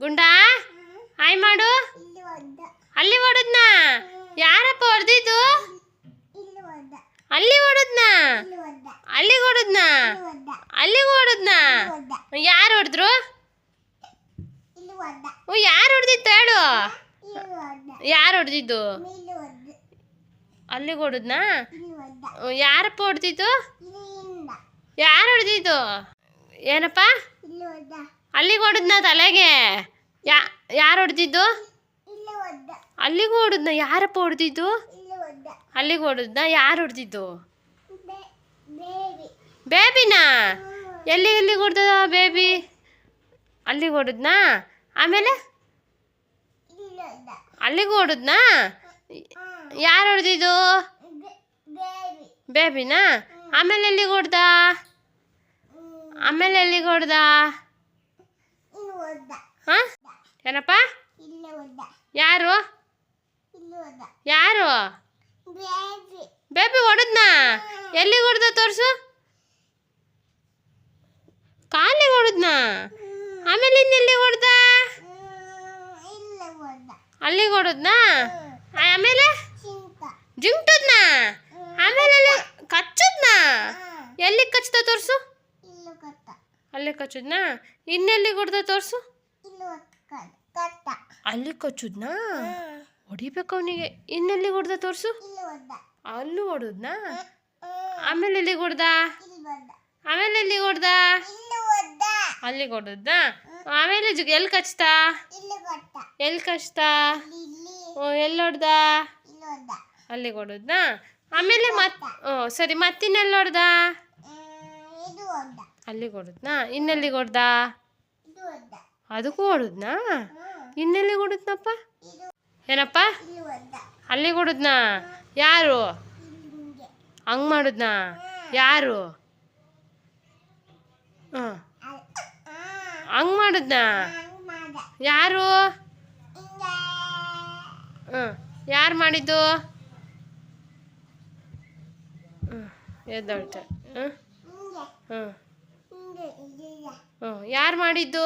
ಗುಂಡ ಹಾಯ್ ಮಾಡು ಅಲ್ಲಿ ಹೊಡೆದ್ನಾ ಯಾರಪ್ಪ ಹೊಡೆದಿದ್ದು ಅಲ್ಲಿ ಹೊಡೆದ್ನಾ ಇಲ್ಲಿ ಒದ್ದ ಅಲ್ಲಿ ಹೊಡೆದ್ನಾ ಇಲ್ಲಿ ಒದ್ದ ಅಲ್ಲಿ ಹೊಡೆದ್ನಾ ಯಾರು ಹೊಡೆದ್ರು ಯಾರು ಹೊಡೆದಿತ್ತು ಹೇಳು ಯಾರು ಹೊಡೆದಿದ್ದು ಅಲ್ಲಿ ಅಲ್ಲಿಗೆ ಹೊಡೆದ್ನಾ ಯಾರಪ್ಪ ಹೊಡೆದಿದ್ದು ಯಾರು ಹೊಡೆದಿದ್ದು ಏನಪ್ಪ ಅಲ್ಲಿಗೆ ಹೊಡೆದ್ನ ತಲೆಗೆ? ಯಾ ಯಾರು ಹೊಡೆದಿದ್ದು? ಅಲ್ಲಿಗೆ ಹೊಡೆದ್ನ? ಯಾರಪ್ಪ ಹೊಡೆದಿದ್ದು? ಅಲ್ಲಿಗೆ ಹೊಡೆದ್ನ? ಯಾರು ಹೊಡೆದಿದ್ದು? ಬೇಬಿನಾ? ಎಲ್ಲಿ ಎಲ್ಲಿಗೆ ಹೊಡೆದ ಬೇಬಿ? ಅಲ್ಲಿಗೆ ಹೊಡೆದ್ನಾ? ಆಮೇಲೆ? ಅಲ್ಲಿಗೂ ಹೊಡೆದ್ನಾ. ಯಾರು ಹೊಡೆದಿದ್ದು? ಬೇಬಿನಾ? ಆಮೇಲೆ ಎಲ್ಲಿಗೆ ಹೊಡೆದ? ಆಮೇಲೆ ಎಲ್ಲಿಗೆ ಹೊಡೆದ? ಹಾಂ? ಏನಪ್ಪ? ಯಾರು? ಯಾರು? ಬೇಬಿ. ಹೊಡೆದ್ನಾ? ಎಲ್ಲಿಗೆ ಹೊಡೆದ ತೋರಿಸು? ಕಾಲಿಗೆ ಹೊಡೆದ್ನಾ? ಆಮೇಲೆ ಇನ್ನೆಲ್ಲಿ ಹೊಡೆದ? ಅಲ್ಲಿಗೆ ಹೊಡೆದ್ನಾ? ಆಮೇಲೆ? ಜಿಂಕ್ಟದ್ನಾ ಆಮೇಲೆ ಎಲ್ಲಿ ಕಚ್ಚದ್ನಾ. ಎಲ್ಲಿ ಕಚ್ದ ತೋರಿಸು? ಅಲ್ಲಿ ಕಚ್ಚದ್ನಾ? ಇನ್ನೆಲ್ಲಿ ಹೊಡೆದ ತೋರಿಸು? ಅಲ್ಲಿ ಕೊಚ್ಚುದ್ನ? ಹೊಡಿಬೇಕು ಅವನಿಗೆ. ಇನ್ನೆಲ್ಲಿ ಹೊಡೆದ ತೋರಿಸು? ಅಲ್ಲೂ ಹೊಡೆದ್ನ? ಆಮೇಲೆ ಎಲ್ಲಿಗೆ ಹೊಡೆದ? ಆಮೇಲೆ ಎಲ್ಲಿಗೆ ಹೊಡೆದ? ಅಲ್ಲಿಗೆ ಹೊಡೆದ್ನ? ಆಮೇಲೆ ಎಲ್ಲಿ ಕಚ್ತ? ಎಲ್ಲಿ ಕಚ್ತ? ಓ ಎಲ್ಲಿ ಹೊಡೆದ? ಅಲ್ಲಿಗೆ ಹೊಡೆದ್ನ? ಆಮೇಲೆ ಮತ್ ಓ ಸರಿ ಮತ್ತಿನ್ನೆಲ್ಲಿ ಹೊಡೆದ? ಇನ್ನೆಲ್ಲಿ ಅಲ್ಲಿಗೆ ಹೊಡೆದ್ನ? ಇನ್ನೆಲ್ಲಿಗೆ ಹೊಡೆದ? ಅದಕ್ಕೂ ಹೊಡೆದ್ನಾ ಇನ್ನೆಲ್ಲಿ ಹೊಡೆದ್ನಪ್ಪ ಏನಪ್ಪ? ಅಲ್ಲಿಗೆ ಹೊಡೆದ್ನಾ ಯಾರು? ಹಂಗ್ ಮಾಡಿದ್ನಾ? ಯಾರು? ಹಾಂ. ಹಂಗೆ ಮಾಡಿದ್ನಾ? ಯಾರು? ಹಾಂ. ಯಾರು ಮಾಡಿದ್ದು? ಹ್ಞೂ ಎದ್ದೊಳ್ತೆ. ಹ್ಞೂ ಹಿಂಗೆ ಹ್ಞೂ ಹ್ಞೂ ಯಾರು ಮಾಡಿದ್ದು?